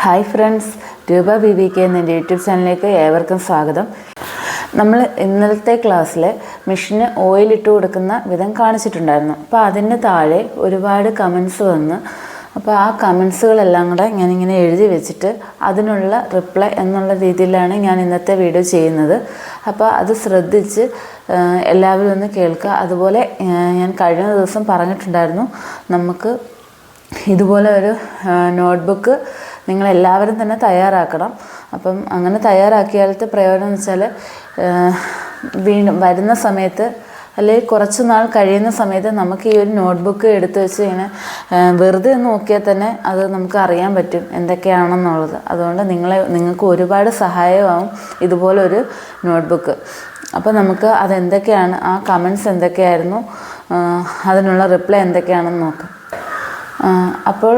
Hi friends Roopa B B K എന്ന YouTube ചാനലിലേക്ക് ഏവർക്കും സ്വാഗതം. നമ്മൾ ഇന്നലത്തെ ക്ലാസ്സിൽ മിഷന് ഓയിലിട്ട് കൊടുക്കുന്ന വിധം കാണിച്ചിട്ടുണ്ടായിരുന്നു. അപ്പോൾ അതിന് താഴെ ഒരുപാട് കമൻസ് വന്ന് അപ്പോൾ ആ കമൻസുകളെല്ലാം കൂടെ ഞാനിങ്ങനെ എഴുതി വെച്ചിട്ട് അതിനുള്ള റിപ്ലൈ എന്നുള്ള രീതിയിലാണ് ഞാൻ ഇന്നത്തെ വീഡിയോ ചെയ്യുന്നത്. അപ്പോൾ അത് ശ്രദ്ധിച്ച് എല്ലാവരും ഒന്ന് കേൾക്കുക. അതുപോലെ ഞാൻ കഴിഞ്ഞ ദിവസം പറഞ്ഞിട്ടുണ്ടായിരുന്നു നമുക്ക് ഇതുപോലെ ഒരു നോട്ട്ബുക്ക് നിങ്ങൾ എല്ലാവരും തന്നെ തയ്യാറാക്കണം. അപ്പം അങ്ങനെ തയ്യാറാക്കിയാലത്തെ പ്രയോജനം എന്ന് വെച്ചാൽ വീണ്ടും വരുന്ന സമയത്ത് അല്ലെങ്കിൽ കുറച്ച് നാൾ കഴിയുന്ന സമയത്ത് നമുക്ക് ഈ ഒരു നോട്ട്ബുക്ക് എടുത്ത് വെച്ച് ഇങ്ങനെ വെറുതെ നോക്കിയാൽ തന്നെ അത് നമുക്ക് അറിയാൻ പറ്റും എന്തൊക്കെയാണെന്നുള്ളത്. അതുകൊണ്ട് നിങ്ങളെ നിങ്ങൾക്ക് ഒരുപാട് സഹായമാവും ഇതുപോലൊരു നോട്ട്ബുക്ക്. അപ്പോൾ നമുക്ക് അതെന്തൊക്കെയാണ് ആ കമൻസ് എന്തൊക്കെയായിരുന്നു അതിനുള്ള റിപ്ലൈ എന്തൊക്കെയാണെന്ന് നോക്കാം. അപ്പോൾ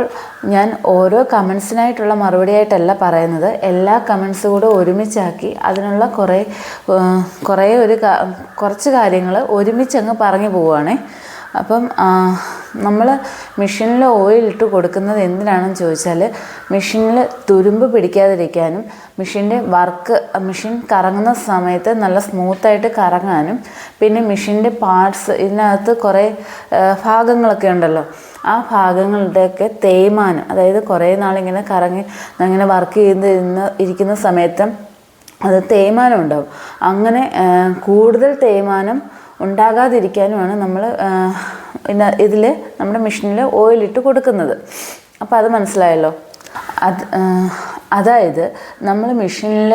ഞാൻ ഓരോ കമൻസിനായിട്ടുള്ള മറുപടിയായിട്ടല്ല പറയുന്നത്. എല്ലാ കമൻസ് കൂടെ ഒരുമിച്ചാക്കി അതിനുള്ള കുറേ കുറേ ഒരു കുറച്ച് കാര്യങ്ങൾ ഒരുമിച്ചങ്ങ് പറഞ്ഞു പോവുകയാണേ. അപ്പം നമ്മൾ മെഷീനിൽ ഓയിൽ ഇട്ട് കൊടുക്കുന്നത് എന്തിനാണെന്ന് ചോദിച്ചാൽ മെഷീനിൽ തുരുമ്പ് പിടിക്കാതിരിക്കാനും മെഷീന്റെ വർക്ക് മെഷീൻ കറങ്ങുന്ന സമയത്ത് നല്ല സ്മൂത്തായിട്ട് കറങ്ങാനും പിന്നെ മെഷീന്റെ പാർട്സ് ഇതിനകത്ത് കുറേ ഭാഗങ്ങളൊക്കെ ഉണ്ടല്ലോ. ആ ഭാഗങ്ങളുടെയൊക്കെ തേയ്മാനം. അതായത് കുറേ നാളിങ്ങനെ കറങ്ങി അങ്ങനെ വർക്ക് ചെയ്ത് ഇരുന്ന് ഇരിക്കുന്ന സമയത്ത് അത് തേയ്മാനം ഉണ്ടാവും അങ്ങനെ കൂടുതൽ തേയ്മാനം ഉണ്ടാകാതിരിക്കാനുമാണ് നമ്മൾ ഇതിൽ നമ്മുടെ മെഷീനിൽ ഓയിലിട്ട് കൊടുക്കുന്നത്. അപ്പോൾ അത് മനസ്സിലായല്ലോ? അത് അതായത് നമ്മൾ മെഷീനിൽ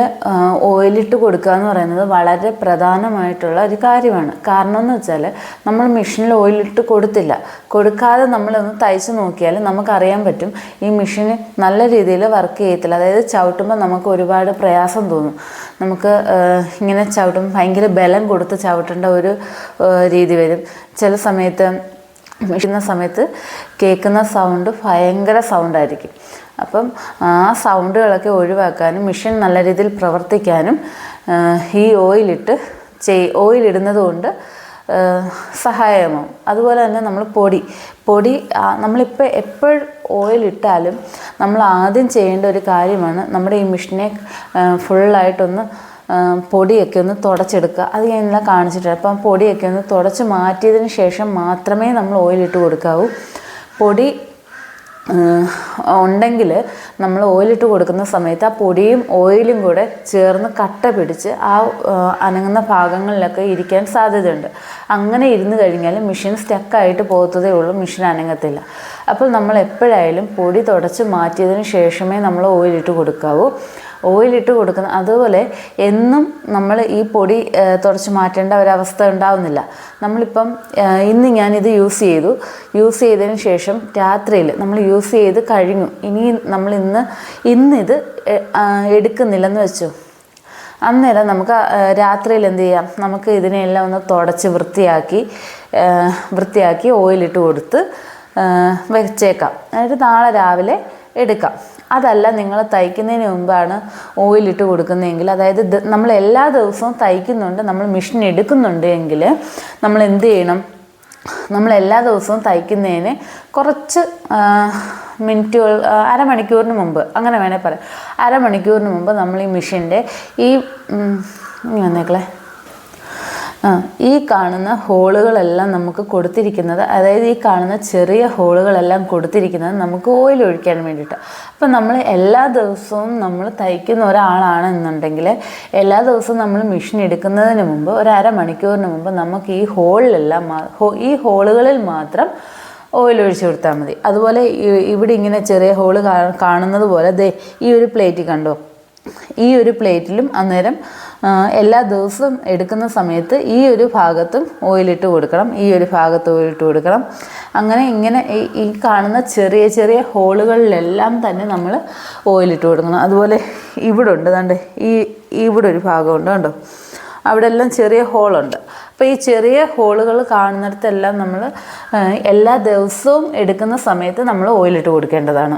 ഓയിലിട്ട് കൊടുക്കുക എന്ന് പറയുന്നത് വളരെ പ്രധാനമായിട്ടുള്ള ഒരു കാര്യമാണ്. കാരണം എന്ന് വെച്ചാൽ നമ്മൾ മെഷീനിൽ ഓയിലിട്ട് കൊടുത്തില്ല. കൊടുക്കാതെ നമ്മളൊന്ന് തയ്ച്ച് നോക്കിയാൽ നമുക്കറിയാൻ പറ്റും ഈ മെഷീൻ നല്ല രീതിയിൽ വർക്ക് ചെയ്യത്തില്ല. അതായത് ചവിട്ടുമ്പോൾ നമുക്ക് ഒരുപാട് പ്രയാസം തോന്നും. നമുക്ക് ഇങ്ങനെ ചവിട്ടുമ്പോൾ ഭയങ്കര ബലം കൊടുത്ത് ചവിട്ടേണ്ട ഒരു രീതി വരും. ചില സമയത്ത് മെഷീന സമയത്ത് കേൾക്കുന്ന സൗണ്ട് ഭയങ്കര സൗണ്ടായിരിക്കും അപ്പം ആ സൗണ്ടുകളൊക്കെ ഒഴിവാക്കാനും മെഷീൻ നല്ല രീതിയിൽ പ്രവർത്തിക്കാനും ഈ ഓയിലിട്ട് ചെയ് ഓയിലിടുന്നത് കൊണ്ട് സഹായമാവും അതുപോലെ തന്നെ നമ്മൾ പൊടി പൊടി നമ്മളിപ്പോൾ എപ്പോൾ ഓയിലിട്ടാലും നമ്മൾ ആദ്യം ചെയ്യേണ്ട ഒരു കാര്യമാണ് നമ്മുടെ ഈ മിഷനെ ഫുള്ളായിട്ടൊന്ന് പൊടിയൊക്കെ ഒന്ന് തുടച്ചെടുക്കുക. അത് ഞാൻ ഇന്നലെ കാണിച്ചിട്ടുണ്ട്. അപ്പം പൊടിയൊക്കെ ഒന്ന് തുടച്ച് മാറ്റിയതിന് ശേഷം മാത്രമേ നമ്മൾ ഓയിലിട്ട് കൊടുക്കാവൂ. പൊടി ഉണ്ടെങ്കിൽ നമ്മൾ ഓയിലിട്ട് കൊടുക്കുന്ന സമയത്ത് ആ പൊടിയും ഓയിലും കൂടെ ചേർന്ന് കട്ട പിടിച്ച് ആ അനങ്ങുന്ന ഭാഗങ്ങളിലൊക്കെ ഇരിക്കാൻ സാധ്യതയുണ്ട്. അങ്ങനെ ഇരുന്ന് കഴിഞ്ഞാൽ മെഷീൻ സ്റ്റക്കായിട്ട് പോകത്തതേ ഉള്ളൂ മെഷീൻ അനങ്ങത്തില്ല. അപ്പോൾ നമ്മൾ എപ്പോഴായാലും പൊടി തുടച്ച് മാറ്റിയതിന് ശേഷമേ നമ്മൾ ഓയിലിട്ട് കൊടുക്കാവൂ. ഓയിലിട്ട് കൊടുക്കുന്ന അതുപോലെ എന്നും നമ്മൾ ഈ പൊടി തുടച്ച് മാറ്റേണ്ട ഒരവസ്ഥ ഉണ്ടാവുന്നില്ല. നമ്മളിപ്പം ഇന്ന് ഞാനിത് യൂസ് ചെയ്തു. യൂസ് ചെയ്തതിന് ശേഷം രാത്രിയിൽ നമ്മൾ യൂസ് ചെയ്ത് കഴിഞ്ഞു. ഇനി നമ്മൾ ഇന്ന് ഇന്നിത് എടുക്കുന്നില്ലെന്ന് വെച്ചു. അന്നേരം നമുക്ക് രാത്രിയിൽ എന്ത് ചെയ്യാം? നമുക്ക് ഇതിനെല്ലാം ഒന്ന് തുടച്ച് വൃത്തിയാക്കി വൃത്തിയാക്കി ഓയിലിട്ട് കൊടുത്ത് വെച്ചേക്കാം. എന്നിട്ട് നാളെ രാവിലെ എടുക്കാം. അതല്ല നിങ്ങൾ തയ്ക്കുന്നതിന് മുമ്പാണ് ഓയിലിട്ട് കൊടുക്കുന്നതെങ്കിൽ അതായത് നമ്മൾ എല്ലാ ദിവസവും തയ്ക്കുന്നുണ്ട് നമ്മൾ മെഷീൻ എടുക്കുന്നുണ്ട് എങ്കിൽ നമ്മൾ എന്ത് ചെയ്യണം? നമ്മൾ എല്ലാ ദിവസവും തയ്ക്കുന്നതിന് കുറച്ച് മിനിറ്റുകൾ അരമണിക്കൂറിന് മുമ്പ് അങ്ങനെ വേണേൽ പറയാം. അരമണിക്കൂറിന് മുമ്പ് നമ്മൾ ഈ മെഷീന്റെ ഈ വന്നേക്കളെ. ഈ കാണുന്ന ഹോളുകളെല്ലാം നമുക്ക് കൊടുത്തിരിക്കുന്നത് അതായത് ഈ കാണുന്ന ചെറിയ ഹോളുകളെല്ലാം കൊടുത്തിരിക്കുന്നത് നമുക്ക് ഓയിൽ ഒഴിക്കാൻ വേണ്ടിയിട്ട്. അപ്പം നമ്മൾ എല്ലാ ദിവസവും നമ്മൾ തയ്ക്കുന്ന ഒരാളാണെന്നുണ്ടെങ്കിൽ എല്ലാ ദിവസവും നമ്മൾ മെഷീൻ എടുക്കുന്നതിന് മുമ്പ് ഒരു അരമണിക്കൂറിന് മുമ്പ് നമുക്ക് ഈ ഹോളിലെല്ലാം ഈ ഹോളുകളിൽ മാത്രം ഓയിൽ ഒഴിച്ചു കൊടുത്താൽ മതി. അതുപോലെ ഇവിടെ ഇങ്ങനെ ചെറിയ ഹോൾ കാണുന്നത് പോലെ ദേ ഈ ഒരു പ്ലേറ്റ് കണ്ടോ? ഈ ഒരു പ്ലേറ്റിലും അന്നേരം എല്ലാ ദിവസവും എടുക്കുന്ന സമയത്ത് ഈ ഒരു ഭാഗത്തും ഓയിലിട്ട് കൊടുക്കണം ഈ ഒരു ഭാഗത്ത് ഓയിലിട്ട് കൊടുക്കണം. അങ്ങനെ ഇങ്ങനെ ഈ കാണുന്ന ചെറിയ ചെറിയ ഹോളുകളിലെല്ലാം തന്നെ നമ്മൾ ഓയിലിട്ട് കൊടുക്കണം. അതുപോലെ ഇവിടെ ഉണ്ട് കണ്ട് ഈ ഇവിടെ ഒരു ഭാഗമുണ്ട് കണ്ടോ? അവിടെ എല്ലാം ചെറിയ ഹോളുണ്ട്. അപ്പോൾ ഈ ചെറിയ ഹോളുകൾ കാണുന്നിടത്തെല്ലാം നമ്മൾ എല്ലാ ദിവസവും എടുക്കുന്ന സമയത്ത് നമ്മൾ ഓയിലിട്ട് കൊടുക്കേണ്ടതാണ്.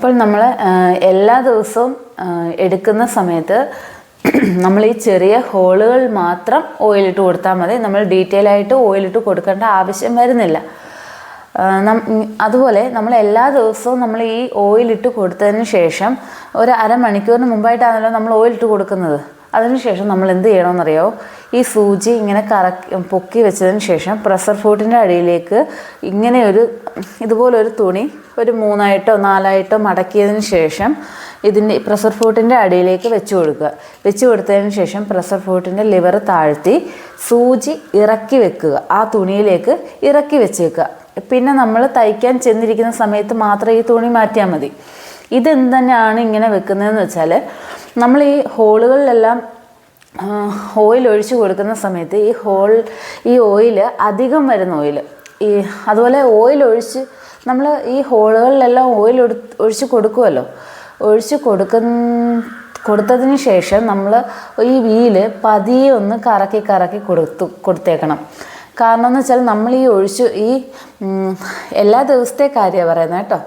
അപ്പോൾ നമ്മൾ എല്ലാ ദിവസവും എടുക്കുന്ന സമയത്ത് നമ്മൾ ഈ ചെറിയ ഹോളുകൾ മാത്രം ഓയിലിട്ട് കൊടുത്താൽ മതി. നമ്മൾ ഡീറ്റെയിൽ ആയിട്ട് ഓയിലിട്ട് കൊടുക്കേണ്ട ആവശ്യം വരുന്നില്ല. അതുപോലെ നമ്മൾ എല്ലാ ദിവസവും നമ്മൾ ഈ ഓയിലിട്ട് കൊടുത്തതിന് ശേഷം ഒരു അരമണിക്കൂറിന് മുമ്പായിട്ടാണല്ലോ നമ്മൾ ഓയിലിട്ട് കൊടുക്കുന്നത്. അതിനുശേഷം നമ്മൾ എന്ത് ചെയ്യണമെന്നറിയോ? ഈ സൂചി ഇങ്ങനെ കറ പൊക്കി വെച്ചതിന് ശേഷം പ്രഷർ ഫുഡിന്റെ അടിയിലേക്ക് ഇങ്ങനെ ഒരു ഇതുപോലൊരു തുണി ഒരു മൂന്നായിട്ടോ നാലായിട്ടോ മടക്കിയതിന് ശേഷം ഇതിന്റെ പ്രഷർ ഫുഡിന്റെ അടിയിലേക്ക് വെച്ച് കൊടുക്കുക. വെച്ച് കൊടുത്തതിന് ശേഷം പ്രഷർ ഫുഡിന്റെ ലിവർ താഴ്ത്തി സൂചി ഇറക്കി വെക്കുക. ആ തുണിയിലേക്ക് ഇറക്കി വെച്ചേക്കുക. പിന്നെ നമ്മൾ തയ്ക്കാൻ ചെന്നിരിക്കുന്ന സമയത്ത് മാത്രം ഈ തുണി മാറ്റിയാൽ മതി. ഇതെന്തന്നെയാണ് ഇങ്ങനെ വെക്കുന്നതെന്ന് വെച്ചാൽ നമ്മൾ ഈ ഹോളുകളിലെല്ലാം ഓയിൽ ഒഴിച്ചു കൊടുക്കുന്ന സമയത്ത് ഈ ഹോൾ ഈ ഓയിൽ അധികം വരുന്ന ഓയിൽ ഈ അതുപോലെ ഓയിൽ ഒഴിച്ച് നമ്മൾ ഈ ഹോളുകളിലെല്ലാം ഓയിൽ ഒഴിച്ച് കൊടുക്കുമല്ലോ ഒഴിച്ച് കൊടുക്കുന്ന കൊടുത്തതിന് ശേഷം നമ്മൾ ഈ വീൽ പതിയെ ഒന്ന് കറക്കി കറക്കി കൊടുത്തു കൊടുത്തേക്കണം. കാരണം എന്ന് വെച്ചാൽ നമ്മൾ ഈ ഒഴിച്ചു ഈ എല്ലാ ദിവസത്തെ കാര്യമാണ് പറയുന്നത് കേട്ടോ.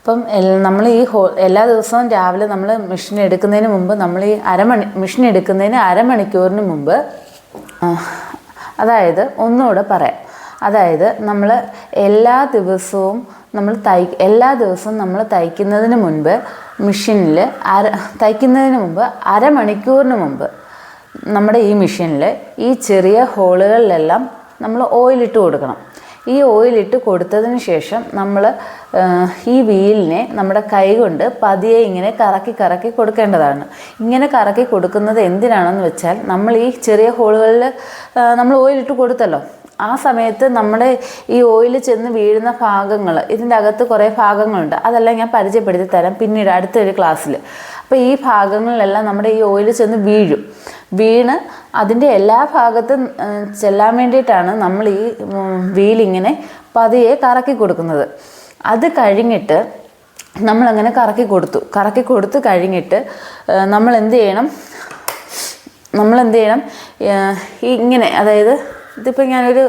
അപ്പം നമ്മൾ ഈ ഹോ എല്ലാ ദിവസവും രാവിലെ നമ്മൾ മെഷീൻ എടുക്കുന്നതിന് മുമ്പ് നമ്മൾ ഈ അരമണി മെഷീൻ എടുക്കുന്നതിന് അരമണിക്കൂറിന് മുമ്പ് അതായത് ഒന്നുകൂടെ പറയാം. അതായത് നമ്മൾ എല്ലാ ദിവസവും നമ്മൾ തൈ എല്ലാ ദിവസവും നമ്മൾ തയ്ക്കുന്നതിന് മുൻപ് മെഷീനിൽ അര തയ്ക്കുന്നതിന് മുമ്പ് അരമണിക്കൂറിന് മുമ്പ് നമ്മുടെ ഈ മെഷീനിൽ ഈ ചെറിയ ഹോളുകളിലെല്ലാം നമ്മൾ ഓയിലിട്ട് കൊടുക്കണം. ഈ ഓയിലിട്ട് കൊടുത്തതിന് ശേഷം നമ്മൾ ഈ വീലിനെ നമ്മുടെ കൈ കൊണ്ട് പതിയെ ഇങ്ങനെ കറക്കി കറക്കി കൊടുക്കേണ്ടതാണ്. ഇങ്ങനെ കറക്കി കൊടുക്കുന്നത് എന്തിനാണെന്ന് വെച്ചാൽ നമ്മൾ ഈ ചെറിയ ഹോളുകളിൽ നമ്മൾ ഓയിലിട്ട് കൊടുത്തല്ലോ. ആ സമയത്ത് നമ്മുടെ ഈ ഓയിൽ ചെന്ന് വീഴുന്ന ഭാഗങ്ങൾ ഇതിന്റെ അകത്ത് കുറേ ഭാഗങ്ങളുണ്ട്. അതെല്ലാം ഞാൻ പരിചയപ്പെടുത്തി തരാം. പിന്നീട് അടുത്തൊരു ക്ലാസ്സിൽ അപ്പോൾ ഈ ഭാഗങ്ങളിലെല്ലാം നമ്മുടെ ഈ ഓയിൽ ചെന്ന് വീഴും. വീണ് അതിന്റെ എല്ലാ ഭാഗത്തും ചെല്ലാൻ വേണ്ടിയിട്ടാണ് നമ്മൾ ഈ വീലിങ്ങനെ പതിയെ കറക്കി കൊടുക്കുന്നത്. അത് കഴിഞ്ഞിട്ട് നമ്മളങ്ങനെ കറക്കി കൊടുത്തു. കറക്കി കൊടുത്ത് കഴിഞ്ഞിട്ട് നമ്മൾ എന്ത് ചെയ്യണം? നമ്മൾ എന്ത് ചെയ്യണം? ഇങ്ങനെ അതായത് ഇതിപ്പോൾ ഞാനൊരു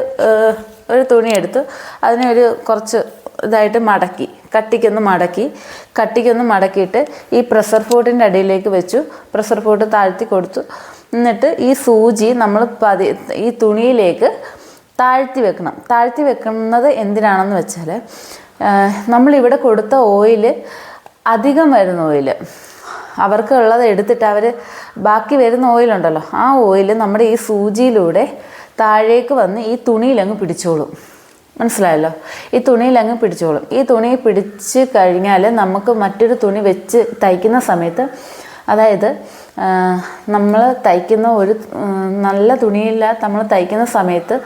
ഒരു തുണി എടുത്തു. അതിനെ ഒരു കുറച്ച് ഇതായിട്ട് മടക്കി. കട്ടിക്കൊന്ന് മടക്കി കട്ടിക്കൊന്ന് മടക്കിയിട്ട് ഈ പ്രഷർ ഫോട്ടിന്റെ അടിയിലേക്ക് വെച്ചു. പ്രഷർ ഫോട്ട് താഴ്ത്തി കൊടുത്തു. എന്നിട്ട് ഈ സൂചി നമ്മൾ പതി ഈ തുണിയിലേക്ക് താഴ്ത്തി വെക്കണം. താഴ്ത്തി വെക്കുന്നത് എന്തിനാണെന്ന് വെച്ചാൽ നമ്മളിവിടെ കൊടുത്ത ഓയിൽ അധികം വരുന്ന ഓയിൽ അവർക്കുള്ളത് എടുത്തിട്ട് അവർ ബാക്കി വരുന്ന ഓയിലുണ്ടല്ലോ ആ ഓയിൽ നമ്മുടെ ഈ സൂചിയിലൂടെ താഴേക്ക് വന്ന് ഈ തുണിയിലങ്ങ് പിടിച്ചോളും. മനസ്സിലായല്ലോ? ഈ തുണിയിൽ അങ്ങ് പിടിച്ചോളും. ഈ തുണി പിടിച്ച് കഴിഞ്ഞാൽ നമുക്ക് മറ്റൊരു തുണി വെച്ച് തയ്ക്കുന്ന സമയത്ത് അതായത് നമ്മൾ തയ്ക്കുന്ന ഒരു നല്ല തുണിയില്ല നമ്മൾ തയ്ക്കുന്ന സമയത്ത്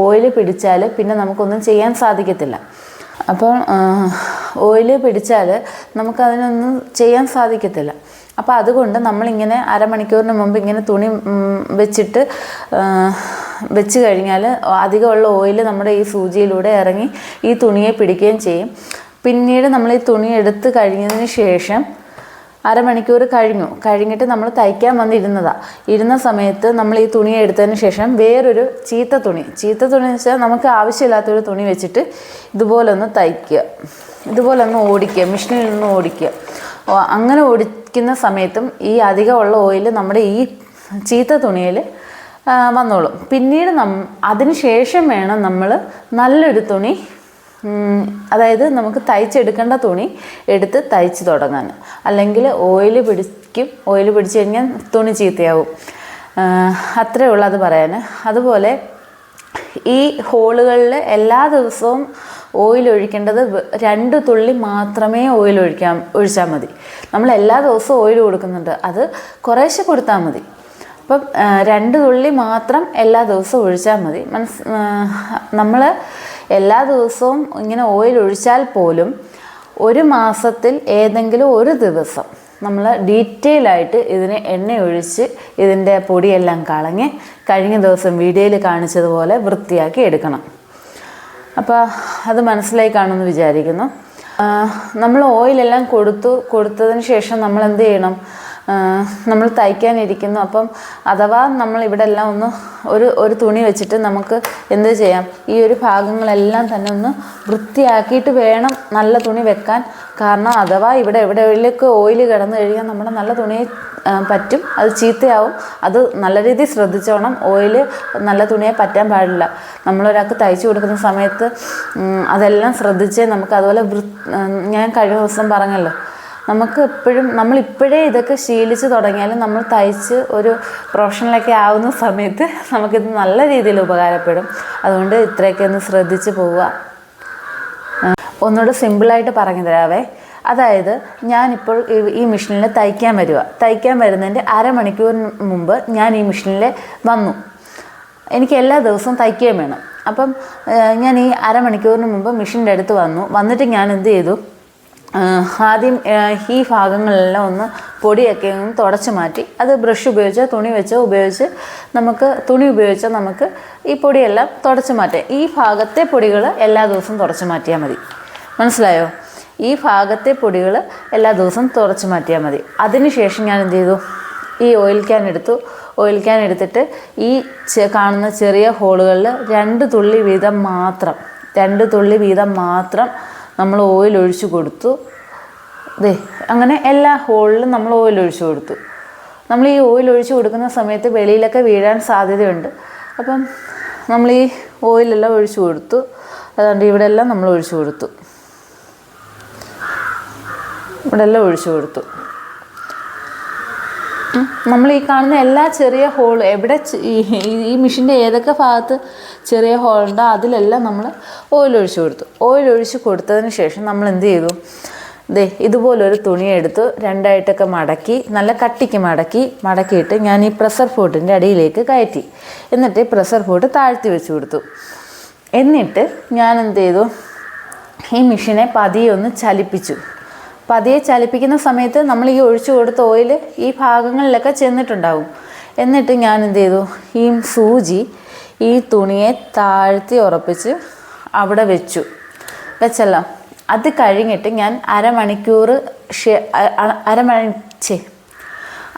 ഓയിൽ പിടിച്ചാൽ പിന്നെ നമുക്കൊന്നും ചെയ്യാൻ സാധിക്കത്തില്ല. അപ്പോൾ ഓയിൽ പിടിച്ചാൽ നമുക്കതിനൊന്നും ചെയ്യാൻ സാധിക്കത്തില്ല. അപ്പോൾ അതുകൊണ്ട് നമ്മളിങ്ങനെ അരമണിക്കൂറിന് മുമ്പ് ഇങ്ങനെ തുണി വെച്ചിട്ട് വെച്ച് കഴിഞ്ഞാൽ അധികമുള്ള ഓയിൽ നമ്മുടെ ഈ സൂചിയിലൂടെ ഇറങ്ങി ഈ തുണിയെ പിടിക്കുകയും ചെയ്യും. പിന്നീട് നമ്മൾ ഈ തുണി എടുത്ത് കഴിഞ്ഞതിന് ശേഷം അരമണിക്കൂർ കഴിഞ്ഞു. കഴിഞ്ഞിട്ട് നമ്മൾ തയ്ക്കാൻ വന്നിരുന്നതാണ് ഇരുന്ന സമയത്ത് നമ്മൾ ഈ തുണി എടുത്തതിന് ശേഷം വേറൊരു ചീത്ത തുണി. ചീത്ത തുണി എന്ന് വെച്ചാൽ നമുക്ക് ആവശ്യമില്ലാത്തൊരു തുണി വെച്ചിട്ട് ഇതുപോലെ ഒന്ന് തയ്ക്കുക. ഇതുപോലെ ഒന്ന് ഓടിക്കുക. മെഷീനിൽ നിന്ന് ഓടിക്കുക. അങ്ങനെ ഓടിക്കുന്ന സമയത്തും ഈ അധികമുള്ള ഓയിൽ നമ്മുടെ ഈ ചീത്ത തുണിയിൽ വന്നോളും. പിന്നീട് നം അതിന് ശേഷം വേണം നമ്മൾ നല്ലൊരു തുണി അതായത് നമുക്ക് തയ്ച്ചെടുക്കേണ്ട തുണി എടുത്ത് തയ്ച്ച് തുടങ്ങാൻ. അല്ലെങ്കിൽ ഓയിൽ പിടിക്കും ഓയിൽ പിടിച്ച് കഴിഞ്ഞാൽ തുണി ചീത്തയാവും. അത്രേ ഉള്ളൂ അത് പറയാൻ. അതുപോലെ ഈ ഹോളുകളിൽ എല്ലാ ദിവസവും ഓയിൽ ഒഴിക്കേണ്ടത് രണ്ട് തുള്ളി മാത്രമേ ഓയിൽ ഒഴിക്കാൻ ഒഴിച്ചാൽ മതി. നമ്മൾ എല്ലാ ദിവസവും ഓയിൽ കൊടുക്കുന്നുണ്ട്. അത് കുറേശ്ശെ കൊടുത്താൽ മതി. അപ്പം രണ്ട് തുള്ളി മാത്രം എല്ലാ ദിവസവും ഒഴിച്ചാൽ മതി. മനസ് നമ്മൾ എല്ലാ ദിവസവും ഇങ്ങനെ ഓയിൽ ഒഴിച്ചാൽ പോലും ഒരു മാസത്തിൽ ഏതെങ്കിലും ഒരു ദിവസം നമ്മൾ ഡീറ്റെയിൽ ആയിട്ട് ഇതിന് എണ്ണ ഒഴിച്ച് ഇതിന്റെ പൊടിയെല്ലാം കളഞ്ഞ് കഴിഞ്ഞ ദിവസം വീഡിയോയിൽ കാണിച്ചതുപോലെ വൃത്തിയാക്കി എടുക്കണം. അപ്പോൾ അത് മനസ്സിലായി കാണുമെന്ന് വിചാരിക്കുന്നു. നമ്മൾ ഓയിലെല്ലാം കൊടുത്തു കൊടുത്തതിന് ശേഷം നമ്മൾ എന്ത് ചെയ്യണം? നമ്മൾ തയ്ക്കാനിരിക്കുന്നു. അപ്പം അഥവാ നമ്മൾ ഇവിടെ എല്ലാം ഒന്ന് ഒരു ഒരു തുണി വെച്ചിട്ട് നമുക്ക് എന്ത് ചെയ്യാം? ഈ ഒരു ഭാഗങ്ങളെല്ലാം തന്നെ ഒന്ന് വൃത്തിയാക്കിയിട്ട് വേണം നല്ല തുണി വെക്കാൻ. കാരണം അഥവാ ഇവിടെ എവിടെയൊക്കെ ഓയിൽ കിടന്നു കഴിഞ്ഞാൽ നമ്മുടെ നല്ല തുണിയെ പറ്റും. അത് ചീത്തയാവും. അത് നല്ല രീതിയിൽ ശ്രദ്ധിച്ചോണം. ഓയിൽ നല്ല തുണിയെ പറ്റാൻ പാടില്ല. നമ്മളൊരാൾക്ക് തയ്ച്ചു കൊടുക്കുന്ന സമയത്ത് അതെല്ലാം ശ്രദ്ധിച്ച് നമുക്ക് അതുപോലെ ഞാൻ കഴിഞ്ഞ ദിവസം പറഞ്ഞല്ലോ നമുക്ക് എപ്പോഴും നമ്മൾ ഇപ്പോഴേ ഇതൊക്കെ ശീലിച്ച് തുടങ്ങിയാലും നമ്മൾ തയ്ച്ച് ഒരു പ്രൊഫഷണലൊക്കെ ആവുന്ന സമയത്ത് നമുക്കിത് നല്ല രീതിയിൽ ഉപകാരപ്പെടും. അതുകൊണ്ട് ഇത്രയൊക്കെ ഒന്ന് ശ്രദ്ധിച്ച് പോവുക. ഒന്നുകൂടെ സിമ്പിളായിട്ട് പറഞ്ഞു തരാവേ. അതായത് ഞാനിപ്പോൾ ഈ- മിഷനിൽ തയ്ക്കാൻ വരിക തയ്ക്കാൻ വരുന്നതിന്റെ അരമണിക്കൂറിന് മുമ്പ് ഞാൻ ഈ മെഷീനിൽ വന്നു. എനിക്ക് എല്ലാ ദിവസവും തയ്ക്കുകയും വേണം. അപ്പം ഞാൻ ഈ അരമണിക്കൂറിന് മുമ്പ് മെഷീന്റെ അടുത്ത് വന്നു. വന്നിട്ട് ഞാൻ എന്ത് ചെയ്തു? ആദ്യം ഈ ഭാഗങ്ങളെല്ലാം ഒന്ന് പൊടിയൊക്കെ ഒന്ന് തുടച്ച് മാറ്റി. അത് ബ്രഷ് ഉപയോഗിച്ചോ തുണി വെച്ചോ ഉപയോഗിച്ച് നമുക്ക് തുണി ഉപയോഗിച്ചോ നമുക്ക് ഈ പൊടിയെല്ലാം തുടച്ച് മാറ്റാം. ഈ ഭാഗത്തെ പൊടികൾ എല്ലാ ദിവസവും തുടച്ച് മാറ്റിയാൽ മതി. മനസ്സിലായോ? ഈ ഭാഗത്തെ പൊടികൾ എല്ലാ ദിവസവും തുടച്ച് മാറ്റിയാൽ മതി. അതിനുശേഷം ഞാൻ എന്ത് ചെയ്തു? ഈ ഓയിൽ ക്യാൻ എടുത്തു. ഓയിൽ ക്യാൻ എടുത്തിട്ട് ഈ കാണുന്ന ചെറിയ ഹോളുകളിൽ രണ്ട് തുള്ളി വീതം മാത്രം രണ്ട് തുള്ളി വീതം മാത്രം നമ്മൾ ഓയിൽ ഒഴിച്ചു കൊടുത്തു. ദേ അങ്ങനെ എല്ലാ ഹോളിലും നമ്മൾ ഓയിൽ ഒഴിച്ചു കൊടുത്തു. നമ്മൾ ഈ ഓയിൽ ഒഴിച്ചു കൊടുക്കുന്ന സമയത്ത് വെളിയിലൊക്കെ വീഴാൻ സാധ്യതയുണ്ട്. അപ്പം നമ്മൾ ഈ ഓയിലെല്ലാം ഒഴിച്ചു കൊടുത്തു. അതുകൊണ്ട് ഇവിടെ എല്ലാം നമ്മൾ ഒഴിച്ചു കൊടുത്തു. ഇവിടെ എല്ലാം ഒഴിച്ചു കൊടുത്തു. നമ്മൾ ഈ കാണുന്ന എല്ലാ ചെറിയ ഹോൾ എവിടെ ഈ മിഷിന്റെ ഏതൊക്കെ ഭാഗത്ത് ചെറിയ ഹോളുണ്ടോ അതിലെല്ലാം നമ്മൾ ഓയിൽ ഒഴിച്ചു കൊടുത്തു. ഓയിൽ ഒഴിച്ച് കൊടുത്തതിന് ശേഷം നമ്മൾ എന്ത് ചെയ്തു? ദേ ഇതുപോലൊരു തുണി എടുത്ത് രണ്ടായിട്ടൊക്കെ മടക്കി നല്ല കട്ടിക്ക് മടക്കി മടക്കിയിട്ട് ഞാൻ ഈ പ്രഷർ ഫോട്ടിന്റെ അടിയിലേക്ക് കയറ്റി. എന്നിട്ട് ഈ പ്രഷർ ഫോട്ട് താഴ്ത്തി വെച്ച് കൊടുത്തു. എന്നിട്ട് ഞാൻ എന്ത് ചെയ്തു? ഈ മെഷീനെ പതിയെ ഒന്ന് ചലിപ്പിച്ചു. പതിയെ ചലിപ്പിക്കുന്ന സമയത്ത് നമ്മൾ ഈ ഒഴിച്ചു കൊടുത്ത ഓയിൽ ഈ ഭാഗങ്ങളിലൊക്കെ ചെന്നിട്ടുണ്ടാവും. എന്നിട്ട് ഞാൻ എന്ത് ചെയ്തു? ഈ സൂചി ഈ തുണിയെ താഴ്ത്തി ഉറപ്പിച്ച് അവിടെ വെച്ചു. വെച്ചല്ലോ. അത് കഴിഞ്ഞിട്ട് ഞാൻ അരമണിക്കൂർ അരമണി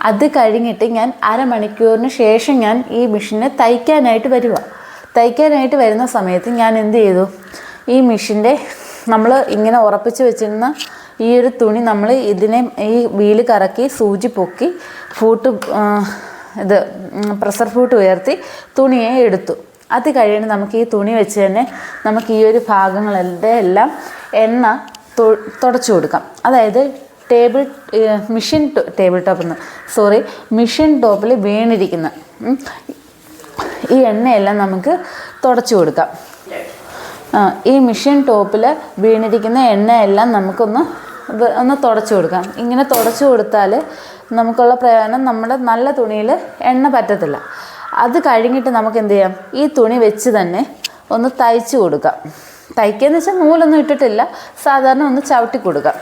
അത് കഴിഞ്ഞിട്ട് ഞാൻ അരമണിക്കൂറിന് ശേഷം ഞാൻ ഈ മെഷീനെ തയ്ക്കാനായിട്ട് വരിക തയ്ക്കാനായിട്ട് വരുന്ന സമയത്ത് ഞാൻ എന്ത് ചെയ്തു? ഈ മെഷീന്റെ നമ്മൾ ഇങ്ങനെ ഉറപ്പിച്ച് വെച്ചിരുന്ന ഈ ഒരു തുണി നമ്മൾ ഇതിനെ ഈ വീൽ കറക്കി സൂചി പൊക്കി ഫൂട്ട് ഇത് പ്രഷർ ഫൂട്ട് ഉയർത്തി തുണിയെ എടുത്തു. അത് കഴിയുമ്പോൾ നമുക്ക് ഈ തുണി വെച്ച് തന്നെ നമുക്ക് ഈ ഒരു ഭാഗങ്ങളുടെ എല്ലാം എണ്ണ തുടച്ചു കൊടുക്കാം. അതായത് ടേബിൾ മിഷൻ ടേബിൾ ടോപ്പിൽ നിന്ന് സോറി മിഷൻ ടോപ്പിൽ വീണിരിക്കുന്ന ഈ എണ്ണയെല്ലാം നമുക്ക് തുടച്ചു കൊടുക്കാം. ഈ മിഷൻ ടോപ്പിൽ വീണിരിക്കുന്ന എണ്ണയെല്ലാം നമുക്കൊന്ന് ഒന്ന് തുടച്ചു കൊടുക്കാം. ഇങ്ങനെ തുടച്ചു കൊടുത്താൽ നമുക്കുള്ള പ്രയോജനം നമ്മുടെ നല്ല തുണിയിൽ എണ്ണ പറ്റത്തില്ല. അത് കഴിഞ്ഞിട്ട് നമുക്ക് എന്ത് ചെയ്യാം? ഈ തുണി വെച്ച് തന്നെ ഒന്ന് തയ്ച്ചു കൊടുക്കാം. തയ്ക്കുകയെന്ന് വെച്ചാൽ നൂലൊന്നും ഇട്ടിട്ടില്ല. സാധാരണ ഒന്ന് ചവിട്ടി കൊടുക്കാം.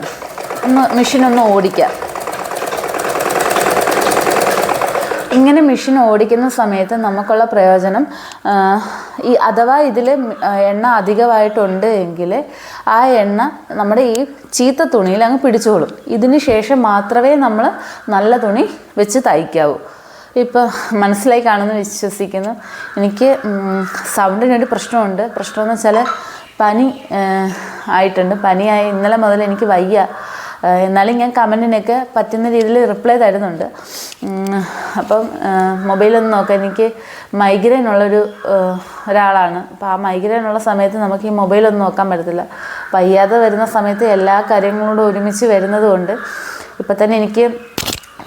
ഒന്ന് മെഷീനൊന്ന് ഓടിക്കാം. ഇങ്ങനെ മെഷീൻ ഓടിക്കുന്ന സമയത്ത് നമുക്കുള്ള പ്രയോജനം ഈ അഥവാ ഇതിൽ എണ്ണ അധികമായിട്ടുണ്ട് എങ്കിൽ ആ എണ്ണ നമ്മുടെ ഈ ചീത്ത തുണിയിൽ അങ്ങ് പിടിച്ചോളും. ഇതിന് ശേഷം മാത്രമേ നമ്മൾ നല്ല തുണി വെച്ച് തയ്ക്കാവൂ. ഇപ്പോൾ മനസ്സിലായി കാണുമെന്ന് വിശ്വസിക്കുന്നു. എനിക്ക് സൗണ്ടിനൊരു പ്രശ്നമുണ്ട്. പ്രശ്നമെന്ന് വെച്ചാൽ പനി ആയിട്ടുണ്ട്. പനിയായി ഇന്നലെ മുതൽ എനിക്ക് വയ്യ. എന്നാലും ഞാൻ കമന്റിനൊക്കെ പറ്റുന്ന രീതിയിൽ റിപ്ലൈ തരുന്നുണ്ട്. അപ്പം മൊബൈലൊന്ന് നോക്കാം. എനിക്ക് മൈഗ്രെയിൻ ഉള്ളൊരു ഒരാളാണ്. അപ്പോൾ ആ മൈഗ്രെയിൻ ഉള്ള സമയത്ത് നമുക്ക് ഈ മൊബൈലൊന്നും നോക്കാൻ പറ്റത്തില്ല. വയ്യാതെ വരുന്ന സമയത്ത് എല്ലാ കാര്യങ്ങളോടും ഒരുമിച്ച് വരുന്നതുകൊണ്ട് ഇപ്പം തന്നെ എനിക്ക്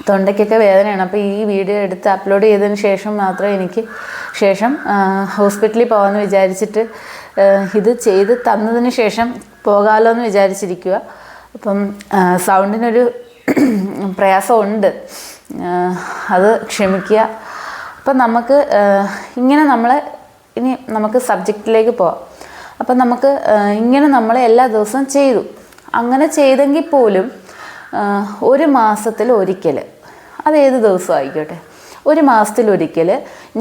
തൊണ്ടയ്ക്കൊക്കെ വേദനയാണ്. അപ്പോൾ ഈ വീഡിയോ എടുത്ത് അപ്ലോഡ് ചെയ്തതിന് ശേഷം മാത്രമേ എനിക്ക് ശേഷം ഹോസ്പിറ്റലിൽ പോകാമെന്ന് വിചാരിച്ചിട്ട് ഇത് ചെയ്ത് തന്നതിന് ശേഷം പോകാമല്ലോ എന്ന് വിചാരിച്ചിരിക്കുക അപ്പം സൗണ്ടിനൊരു പ്രയാസമുണ്ട്. അത് ക്ഷമിക്കുക. അപ്പം നമുക്ക് ഇങ്ങനെ നമ്മളെ ഇനി നമുക്ക് സബ്ജക്റ്റിലേക്ക് പോവാം. അപ്പം നമുക്ക് ഇങ്ങനെ നമ്മൾ എല്ലാ ദിവസവും ചെയ്തു. അങ്ങനെ ചെയ്തെങ്കിൽ പോലും ഒരു മാസത്തിൽ ഒരിക്കൽ അത് ഏത് ദിവസവും ആയിക്കോട്ടെ? ഒരു മാസത്തിൽ ഒരിക്കൽ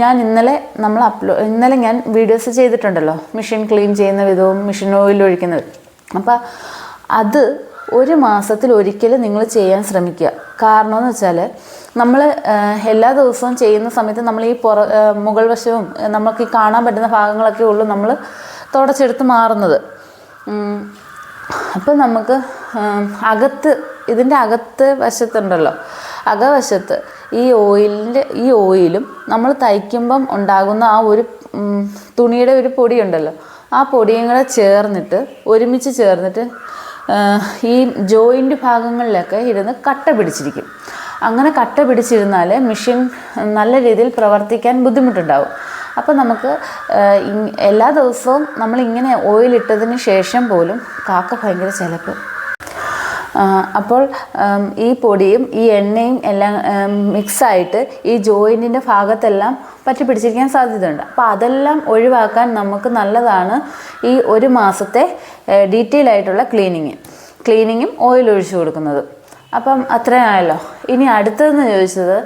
ഞാൻ ഇന്നലെ നമ്മൾ അപ്ലോ ഇന്നലെ ഞാൻ വീഡിയോസ് ചെയ്തിട്ടുണ്ടല്ലോ. മെഷീൻ ക്ലീൻ ചെയ്യുന്ന വിധവും മെഷീൻ ഓയിൽ ഒഴിക്കുന്നത് അപ്പം അത് ഒരു മാസത്തിൽ ഒരിക്കലും നിങ്ങൾ ചെയ്യാൻ ശ്രമിക്കുക. കാരണം എന്ന് വെച്ചാൽ നമ്മൾ എല്ലാ ദിവസവും ചെയ്യുന്ന സമയത്ത് നമ്മൾ ഈ പുറ മുകൾ വശവും നമുക്ക് ഈ കാണാൻ പറ്റുന്ന ഭാഗങ്ങളൊക്കെ ഉള്ളൂ നമ്മൾ തുടച്ചെടുത്ത് മാറുന്നത്. അപ്പം നമുക്ക് അകത്ത് ഇതിന്റെ അകത്ത് വശത്തുണ്ടല്ലോ. അകവശത്ത് ഈ ഓയിലിന്റെ ഈ ഓയിലും നമ്മൾ തയ്ക്കുമ്പം ഉണ്ടാകുന്ന ആ ഒരു തുണിയുടെ ഒരു പൊടിയുണ്ടല്ലോ. ആ പൊടിയും കൂടെ ചേർന്നിട്ട് ഒരുമിച്ച് ചേർന്നിട്ട് ഈ ജോയിന്റ് ഭാഗങ്ങളിലൊക്കെ ഇരുന്ന് കട്ട പിടിച്ചിരിക്കും. അങ്ങനെ കട്ട പിടിച്ചിരുന്നാൽ മെഷീൻ നല്ല രീതിയിൽ പ്രവർത്തിക്കാൻ ബുദ്ധിമുട്ടുണ്ടാവും. അപ്പോൾ നമുക്ക് എല്ലാ ദിവസവും നമ്മളിങ്ങനെ ഓയിലിട്ടതിന് ശേഷം പോലും കാക്ക ഭയങ്കര ചിലപ്പ്. അപ്പോൾ ഈ പൊടിയും ഈ എണ്ണയും എല്ലാം മിക്സായിട്ട് ഈ ജോയിന്റിന്റെ ഭാഗത്തെല്ലാം പറ്റി പിടിച്ചിരിക്കാൻ സാധ്യതയുണ്ട്. അപ്പോൾ അതെല്ലാം ഒഴിവാക്കാൻ നമുക്ക് നല്ലതാണ് ഈ ഒരു മാസത്തെ ഡീറ്റെയിൽ ആയിട്ടുള്ള ക്ലീനിങ്. ക്ലീനിങ്ങും ഓയിൽ ഒഴിച്ചു കൊടുക്കുന്നത്. അപ്പം അത്രയായല്ലോ ഇനി അടുത്തതെന്ന് ചോദിച്ചത്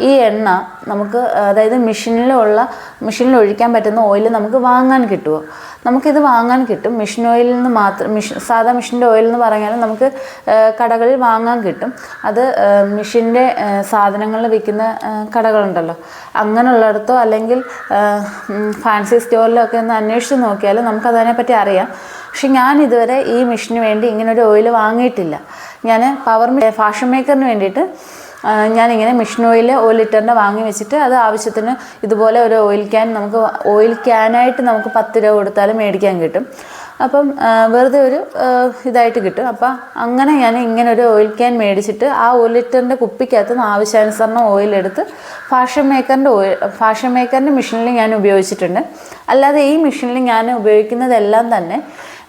ഈ എണ്ണ നമുക്ക് അതായത് മെഷീനിലുള്ള മെഷീനിൽ ഒഴിക്കാൻ പറ്റുന്ന ഓയിൽ നമുക്ക് വാങ്ങാൻ കിട്ടുമോ നമുക്കിത് വാങ്ങാൻ കിട്ടും. മെഷീൻ ഓയിലിൽ നിന്ന് മാത്രം മെഷീൻ സാധാ മെഷീന്റെ ഓയിൽ എന്ന് പറഞ്ഞാൽ നമുക്ക് കടകളിൽ വാങ്ങാൻ കിട്ടും. അത് മെഷീന്റെ സാധനങ്ങൾ വിൽക്കുന്ന കടകളുണ്ടല്ലോ. അങ്ങനെയുള്ളിടത്തോ അല്ലെങ്കിൽ ഫാൻസി സ്റ്റോറിലോ ഒക്കെ ഒന്ന് അന്വേഷിച്ച് നോക്കിയാൽ നമുക്കതിനെപ്പറ്റി അറിയാം. പക്ഷെ ഞാൻ ഇതുവരെ ഈ മെഷീന് വേണ്ടി ഇങ്ങനൊരു ഓയിൽ വാങ്ങിയിട്ടില്ല. ഞാൻ പവർ ഫാഷൻ മേക്കറിന് വേണ്ടിയിട്ട് ഞാനിങ്ങനെ മിഷൻ ഓയിൽ ഒരു ലിറ്ററിന്റെ വാങ്ങി വെച്ചിട്ട് അത് ആവശ്യത്തിന് ഇതുപോലെ ഒരു ഓയിൽ ക്യാൻ നമുക്ക് ഓയിൽ ക്യാനായിട്ട് നമുക്ക് പത്ത് രൂപ കൊടുത്താലും മേടിക്കാൻ കിട്ടും. അപ്പം വെറുതെ ഒരു ഇതായിട്ട് കിട്ടും. അപ്പം അങ്ങനെ ഞാൻ ഇങ്ങനെ ഒരു ഓയിൽ ക്യാൻ മേടിച്ചിട്ട് ആ ഒരു ലിറ്ററിന്റെ കുപ്പിക്കകത്ത് നിന്ന് ആവശ്യാനുസരണം ഓയിൽ എടുത്ത് ഫാഷൻ മേക്കറിന്റെ ഓയിൽ ഫാഷൻ മേക്കറിന്റെ മെഷീനിൽ ഞാൻ ഉപയോഗിച്ചിട്ടുണ്ട്. അല്ലാതെ ഈ മെഷീനിൽ ഞാൻ ഉപയോഗിക്കുന്നതെല്ലാം തന്നെ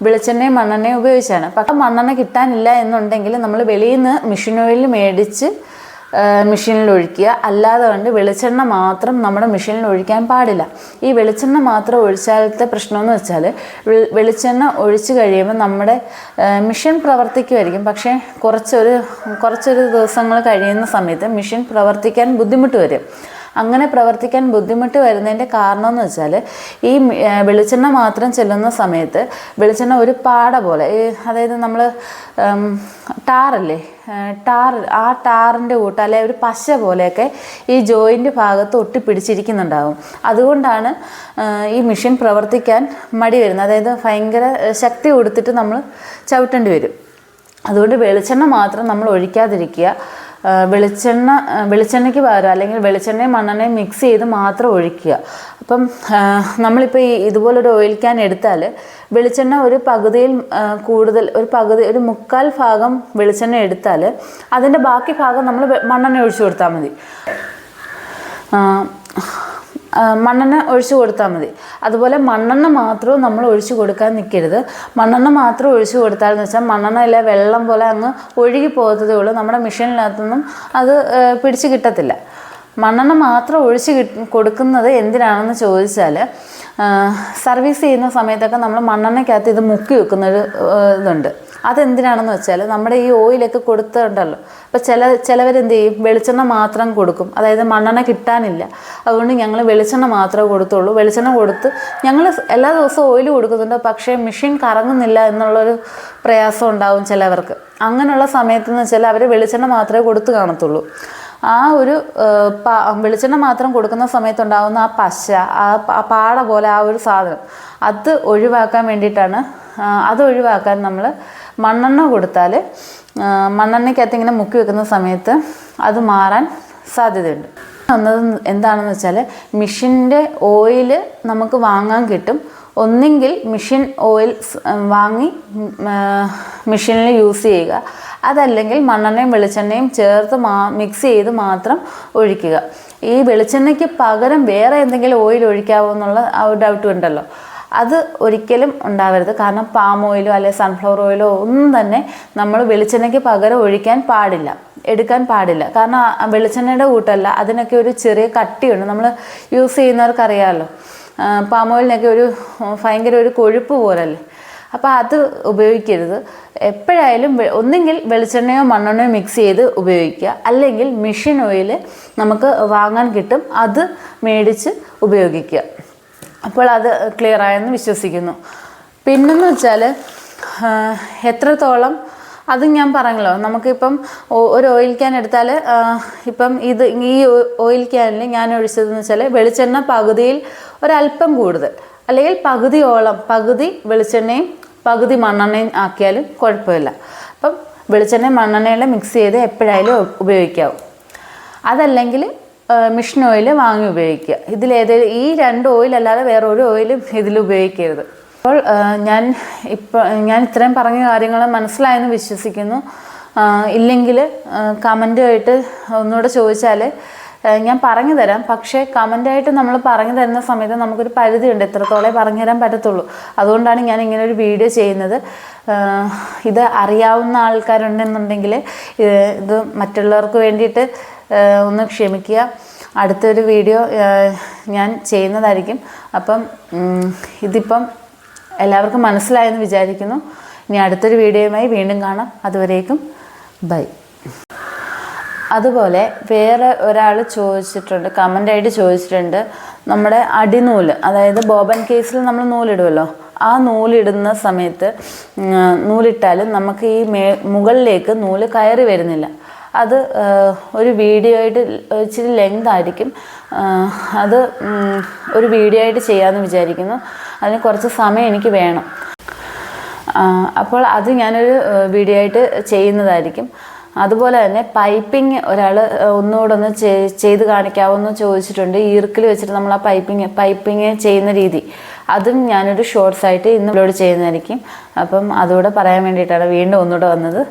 വെളിച്ചെണ്ണയും മണ്ണെണ്ണയും ഉപയോഗിച്ചാണ്. പക്ഷേ മണ്ണെണ്ണ കിട്ടാനില്ല എന്നുണ്ടെങ്കിൽ നമ്മൾ വെളിയിൽ നിന്ന് മെഷീൻ ഓയിൽ മേടിച്ച് മെഷീനിൽ ഒഴിക്കുക. അല്ലാതെ കണ്ട് വെളിച്ചെണ്ണ മാത്രം നമ്മുടെ മെഷീനിൽ ഒഴിക്കാൻ പാടില്ല. ഈ വെളിച്ചെണ്ണ മാത്രം ഒഴിച്ചാലത്തെ പ്രശ്നമെന്ന് വെച്ചാൽ വെളി- വെളിച്ചെണ്ണ ഒഴിച്ച് കഴിയുമ്പോൾ നമ്മുടെ മെഷീൻ പ്രവർത്തിക്കുമായിരിക്കും. പക്ഷേ കുറച്ചൊരു കുറച്ചൊരു ദിവസങ്ങൾ കഴിയുന്ന സമയത്ത് മെഷീൻ പ്രവർത്തിക്കാൻ ബുദ്ധിമുട്ട് വരും. അങ്ങനെ പ്രവർത്തിക്കാൻ ബുദ്ധിമുട്ട് വരുന്നതിന്റെ കാരണം എന്ന് വെച്ചാൽ ഈ വെളിച്ചെണ്ണ മാത്രം ചെല്ലുന്ന സമയത്ത് വെളിച്ചെണ്ണ ഒരു പാട പോലെ അതായത് നമ്മൾ ടാറല്ലേ ടാർ ആ ടാറിന്റെ കൂട്ട് അല്ലെ ഒരു പശ പോലെയൊക്കെ ഈ ജോയിന്റ് ഭാഗത്ത് ഒട്ടിപ്പിടിച്ചിരിക്കുന്നുണ്ടാകും അതുകൊണ്ടാണ് ഈ മെഷീൻ പ്രവർത്തിക്കാൻ മടി വരുന്നത്. അതായത് ഭയങ്കര ശക്തി കൊടുത്തിട്ട് നമ്മൾ ചവിട്ടേണ്ടി വരും. അതുകൊണ്ട് വെളിച്ചെണ്ണ മാത്രം നമ്മൾ ഒഴിക്കാതിരിക്കുക. വെളിച്ചെണ്ണ വെളിച്ചെണ്ണയ്ക്ക് പകരം അല്ലെങ്കിൽ വെളിച്ചെണ്ണയും മണ്ണെണ്ണയും മിക്സ് ചെയ്ത് മാത്രം ഒഴിക്കുക. അപ്പം നമ്മളിപ്പോൾ ഈ ഇതുപോലൊരു ഓയിൽ ക്യാൻ എടുത്താൽ വെളിച്ചെണ്ണ ഒരു പകുതിയിൽ കൂടുതൽ ഒരു പകുതി ഒരു മുക്കാൽ ഭാഗം വെളിച്ചെണ്ണ എടുത്താൽ അതിന്റെ ബാക്കി ഭാഗം നമ്മൾ മണ്ണെണ്ണ ഒഴിച്ചു കൊടുത്താൽ മതി. മണ്ണെണ്ണ ഒഴിച്ചു കൊടുത്താൽ മതി. അതുപോലെ മണ്ണെണ്ണ മാത്രവും നമ്മൾ ഒഴിച്ചു കൊടുക്കാൻ നിൽക്കരുത്. മണ്ണെണ്ണ മാത്രം ഒഴിച്ചു കൊടുത്താലെന്ന് വെച്ചാൽ മണ്ണെണ്ണയിലെ വെള്ളം പോലെ അങ്ങ് ഒഴുകി പോകത്തതേ ഉള്ളൂ. നമ്മുടെ മെഷീനിനകത്തൊന്നും അത് പിടിച്ച് കിട്ടത്തില്ല. മണ്ണെണ്ണ മാത്രം ഒഴിച്ച് കൊടുക്കുന്നത് എന്തിനാണെന്ന് ചോദിച്ചാൽ സർവീസ് ചെയ്യുന്ന സമയത്തൊക്കെ നമ്മൾ മണ്ണെണ്ണയ്ക്കകത്ത് ഇത് മുക്കി വെക്കുന്നൊരു ഇതുണ്ട്. അതെന്തിനാണെന്ന് വെച്ചാൽ നമ്മുടെ ഈ ഓയിലൊക്കെ കൊടുത്തിട്ടുണ്ടല്ലോ. അപ്പോൾ ചില ചിലവരെന്ത് ചെയ്യും? വെളിച്ചെണ്ണ മാത്രം കൊടുക്കും. അതായത് മണ്ണെണ്ണ കിട്ടാനില്ല. അതുകൊണ്ട് ഞങ്ങൾ വെളിച്ചെണ്ണ മാത്രമേ കൊടുത്തുള്ളൂ. വെളിച്ചെണ്ണ കൊടുത്ത് ഞങ്ങൾ എല്ലാ ദിവസവും ഓയിൽ കൊടുക്കുന്നുണ്ട്. പക്ഷേ മെഷീൻ കറങ്ങുന്നില്ല എന്നുള്ളൊരു പ്രയാസം ഉണ്ടാവും ചിലവർക്ക്. അങ്ങനെയുള്ള സമയത്തെന്ന് വെച്ചാൽ അവർ വെളിച്ചെണ്ണ മാത്രമേ കൊടുത്ത് കാണത്തുള്ളൂ. ആ ഒരു വെളിച്ചെണ്ണ മാത്രം കൊടുക്കുന്ന സമയത്തുണ്ടാകുന്ന ആ പശ ആ പാട പോലെ ആ ഒരു സാധനം അത് ഒഴിവാക്കാൻ വേണ്ടിയിട്ടാണ് അത് ഒഴിവാക്കാൻ നമ്മൾ മണ്ണെണ്ണ കൊടുത്താൽ മണ്ണെണ്ണയ്ക്കകത്ത് ഇങ്ങനെ മുക്കി വെക്കുന്ന സമയത്ത് അത് മാറാൻ സാധ്യതയുണ്ട്. വന്നത് എന്താണെന്ന് വെച്ചാൽ മിഷിന്റെ ഓയിൽ നമുക്ക് വാങ്ങാൻ കിട്ടും. ഒന്നെങ്കിൽ മിഷീൻ ഓയിൽ വാങ്ങി മിഷീനിൽ യൂസ് ചെയ്യുക. അതല്ലെങ്കിൽ മണ്ണെണ്ണയും വെളിച്ചെണ്ണയും ചേർത്ത് മാ മിക്സ് ചെയ്ത് മാത്രം ഒഴിക്കുക. ഈ വെളിച്ചെണ്ണയ്ക്ക് പകരം വേറെ എന്തെങ്കിലും ഓയിൽ ഒഴിക്കാവോ എന്നുള്ള ആ ഡൗട്ട് ഉണ്ടല്ലോ. അത് ഒരിക്കലും ഉണ്ടാവരുത്. കാരണം പാം ഓയിലോ അല്ലെങ്കിൽ സൺഫ്ലവർ ഓയിലോ ഒന്നും തന്നെ നമ്മൾ വെളിച്ചെണ്ണയ്ക്ക് പകരം ഒഴിക്കാൻ പാടില്ല. എടുക്കാൻ പാടില്ല. കാരണം വെളിച്ചെണ്ണയുടെ കൂട്ടല്ല. അതിനൊക്കെ ഒരു ചെറിയ കട്ടിയുണ്ട്. നമ്മൾ യൂസ് ചെയ്യുന്നവർക്കറിയാമല്ലോ പാം ഓയിലിനൊക്കെ ഒരു ഭയങ്കര ഒരു കൊഴുപ്പ് പോലല്ലേ. അപ്പോൾ അത് ഉപയോഗിക്കരുത്. എപ്പോഴായാലും ഒന്നെങ്കിൽ വെളിച്ചെണ്ണയോ മണ്ണെണ്ണയോ മിക്സ് ചെയ്ത് ഉപയോഗിക്കുക. അല്ലെങ്കിൽ മെഷീൻ ഓയിൽ നമുക്ക് വാങ്ങാൻ കിട്ടും. അത് മേടിച്ച് ഉപയോഗിക്കുക. അപ്പോൾ അത് ക്ലിയർ ആയെന്ന് വിശ്വസിക്കുന്നു. പിന്നെന്ന് വെച്ചാൽ എത്രത്തോളം അത് ഞാൻ പറഞ്ഞല്ലോ നമുക്കിപ്പം ഒരു ഓയിൽ ക്യാൻ എടുത്താൽ ഇപ്പം ഇത് ഈ ഓയിൽ ക്യാനിൽ ഞാൻ ഒഴിച്ചതെന്ന് വെച്ചാൽ വെളിച്ചെണ്ണ പകുതിയിൽ ഒരല്പം കൂടുതൽ. അല്ലെങ്കിൽ പകുതിയോളം പകുതി വെളിച്ചെണ്ണയും പകുതി മണ്ണെണ്ണയും ആക്കിയാലും കുഴപ്പമില്ല. അപ്പം വെളിച്ചെണ്ണയും മണ്ണെണ്ണയെല്ലാം മിക്സ് ചെയ്ത് എപ്പോഴായാലും ഉപയോഗിക്കാവും. അതല്ലെങ്കിൽ മിഷൻ ഓയിൽ വാങ്ങി ഉപയോഗിക്കുക. ഇതിലേത് ഈ രണ്ട് ഓയിൽ അല്ലാതെ വേറെ ഒരു ഓയിലും ഇതിൽ ഉപയോഗിക്കരുത്. അപ്പോൾ ഞാൻ ഇപ്പോൾ ഞാൻ ഇത്രയും പറഞ്ഞ കാര്യങ്ങൾ മനസ്സിലായെന്ന് വിശ്വസിക്കുന്നു. ഇല്ലെങ്കിൽ കമന്റുമായിട്ട് ഒന്നുകൂടെ ചോദിച്ചാൽ ഞാൻ പറഞ്ഞു തരാം. പക്ഷേ കമന്റായിട്ട് നമ്മൾ പറഞ്ഞു തരുന്ന സമയത്ത് നമുക്കൊരു പരിധിയുണ്ട്. എത്രത്തോളം പറഞ്ഞു തരാൻ പറ്റത്തുള്ളൂ. അതുകൊണ്ടാണ് ഞാൻ ഇങ്ങനെ ഒരു വീഡിയോ ചെയ്യുന്നത്. ഇത് അറിയാവുന്ന ആൾക്കാരുണ്ടെന്നുണ്ടെങ്കിൽ ഇത് മറ്റുള്ളവർക്ക് വേണ്ടിയിട്ട് ഒന്ന് ക്ഷമിക്കുക. അടുത്തൊരു വീഡിയോ ഞാൻ ചെയ്യുന്നതായിരിക്കും. അപ്പം ഇതിപ്പം എല്ലാവർക്കും മനസ്സിലായെന്ന് വിചാരിക്കുന്നു. ഇനി അടുത്തൊരു വീഡിയോയുമായി വീണ്ടും കാണാം. അതുവരേക്കും ബൈ. അതുപോലെ വേറെ ഒരാൾ ചോദിച്ചിട്ടുണ്ട് കമന്റായിട്ട് ചോദിച്ചിട്ടുണ്ട്. നമ്മുടെ അടിനൂൽ അതായത് ബോബൻ കേസിൽ നമ്മൾ നൂലിടുമല്ലോ ആ നൂലിടുന്ന സമയത്ത് നൂലിട്ടാലും നമുക്ക് ഈ മേ മുകളിലേക്ക് നൂൽ കയറി വരുന്നില്ല. അത് ഒരു വീഡിയോ ആയിട്ട് ഇച്ചിരി ലെങ്ത് ആയിരിക്കും. അത് ഒരു വീഡിയോ ആയിട്ട് ചെയ്യാമെന്ന് വിചാരിക്കുന്നു. അതിന് കുറച്ച് സമയം എനിക്ക് വേണം. അപ്പോൾ അത് ഞാനൊരു വീഡിയോ ആയിട്ട് ചെയ്യുന്നതായിരിക്കും. അതുപോലെ തന്നെ പൈപ്പിംഗ് ഒരാൾ ഒന്നുകൂടെ ഒന്ന് ചെയ്ത് കാണിക്കാമെന്ന് ചോദിച്ചിട്ടുണ്ട്. ഈർക്കിൽ വെച്ചിട്ട് നമ്മൾ ആ പൈപ്പിംഗ് പൈപ്പിംഗ് ചെയ്യുന്ന രീതി. അതും ഞാനൊരു ഷോർട്സ് ആയിട്ട് ഇന്ന് ചെയ്യുന്നതായിരിക്കും. അപ്പം അതുകൂടെ പറയാൻ വേണ്ടിയിട്ടാണ് വീണ്ടും ഒന്നുകൂടെ വന്നത്.